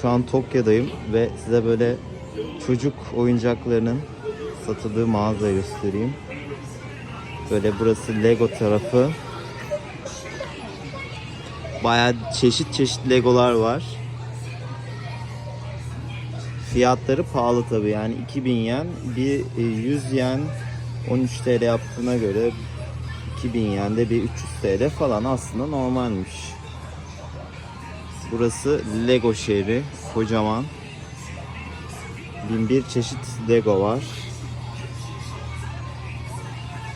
Şu an Tokyo'dayım ve size böyle çocuk oyuncaklarının satıldığı mağazayı göstereyim. Böyle burası Lego tarafı. Bayağı çeşit çeşit Legolar var. Fiyatları pahalı tabi yani 2000 yen bir e, 100 yen 13 TL yaptığına göre 2000 yen de bir 300 TL falan aslında normalmiş. Burası Lego şehri kocaman. Bin bir çeşit Lego var.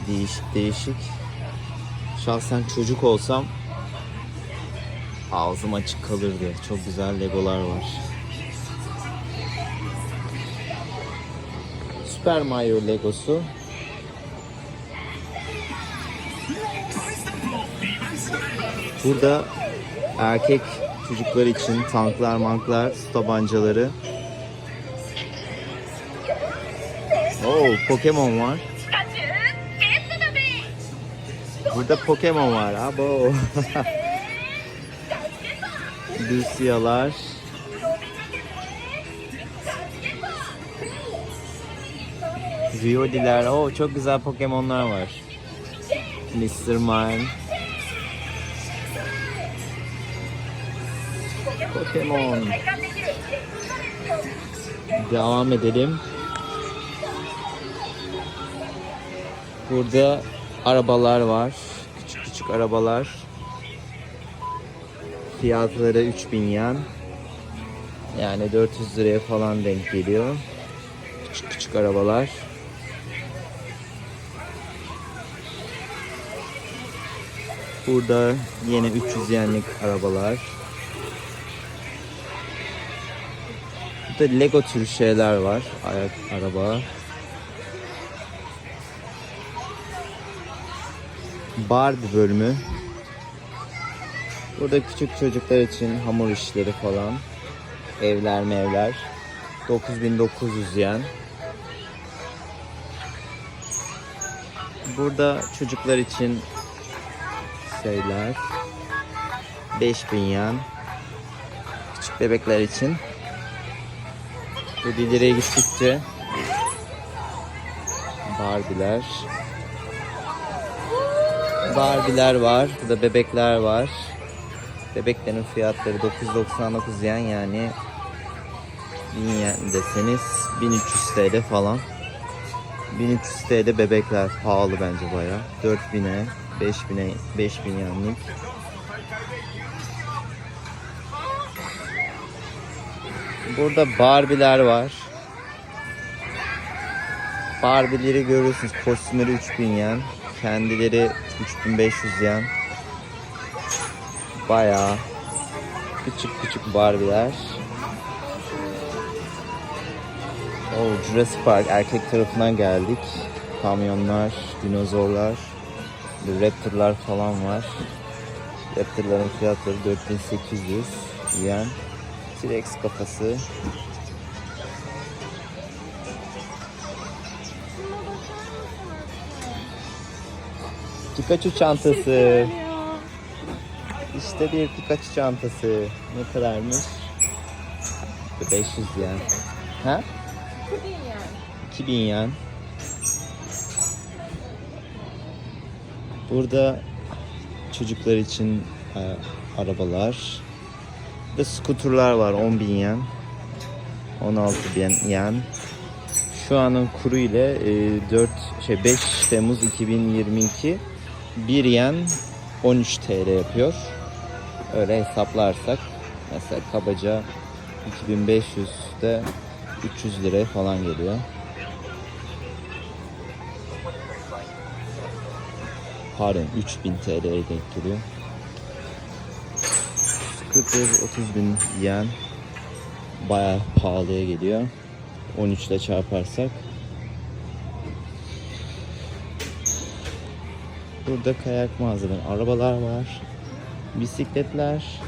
Değişik değişik. Şahsen çocuk olsam ağzım açık kalırdı. Çok güzel Legolar var. Super Mario Legosu. Burada erkek çocuklar için tanklar, manklar, su tabancaları. Oo, Pokemon var. Burada Pokemon var. Abo. Lucia'lar. Rioli'ler. Oo, çok güzel Pokemon'lar var. Mr. Mime. Pokemon. Devam edelim. Burada arabalar var. Küçük küçük arabalar. Fiyatları 3000 yen. Yani 400 liraya falan denk geliyor. Küçük küçük arabalar. Burada yine 300 yenlik arabalar. Burada Lego tür şeyler var. Ayak araba. Barbie bölümü. Burada küçük çocuklar için hamur işleri falan. Evler mevler. 9900 yen. Burada çocuklar için şeyler. 5000 yen. Küçük bebekler için. Bu ileriye gittikçe Barbie'ler. Barbie'ler var. Burada bebekler var. Bebeklerin fiyatları 999 yen yani 1000 yen deseniz 1300 TL falan. 1300 TL bebekler pahalı bence baya. 4000'e 5000'e 5000 yenlik. Burada Barbie'ler var. Barbie'leri görüyorsunuz. Kostümleri 3000 yen. Kendileri 3500 yen. Bayağı küçük küçük Barbie'ler. O Jurassic Park erkek tarafından geldik. Kamyonlar, dinozorlar, Raptor'lar falan var. Raptor'ların fiyatları 4800 yen. T-Rex kafası. Pikachu çantası. İşte bir Pikachu çantası. Ne kadarmış? 500 yen. Ha? 2000 yen. Burada çocuklar için e, arabalar. Burada skuterlar var 10 bin yen. 16 bin yen. Şu anın kuru ile e, 4 şey 5 Temmuz 2022 1 yen 13 TL yapıyor. Öyle hesaplarsak mesela kabaca 2500'de 300 lira falan geliyor. Pardon 3000 TL'ye denk geliyor. Scooter 30 bin yen bayağı pahalıya geliyor. 13 ile çarparsak. Burada kayak mağazaları, arabalar var. Bisikletler.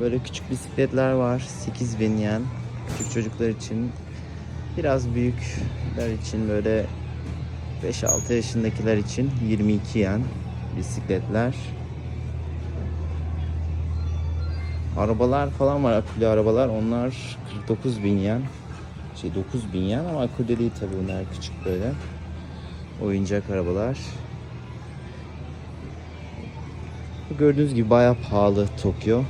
Böyle küçük bisikletler var. 8000 yen. Küçük çocuklar için. Biraz büyükler için böyle 5-6 yaşındakiler için 22 yen bisikletler. Arabalar falan var. Akülü arabalar. Onlar 49 bin yen. Şey 9 bin yen ama akülü değil tabii bunlar küçük böyle. Oyuncak arabalar. Gördüğünüz gibi bayağı pahalı Tokyo.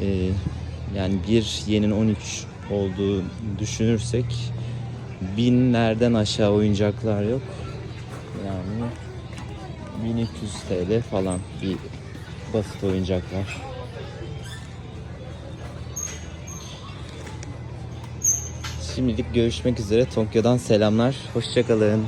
Ee, yani bir yenin 13 olduğu düşünürsek binlerden aşağı oyuncaklar yok. Yani 1300 TL falan bir basit oyuncaklar. Şimdilik görüşmek üzere. Tokyo'dan selamlar. Hoşçakalın.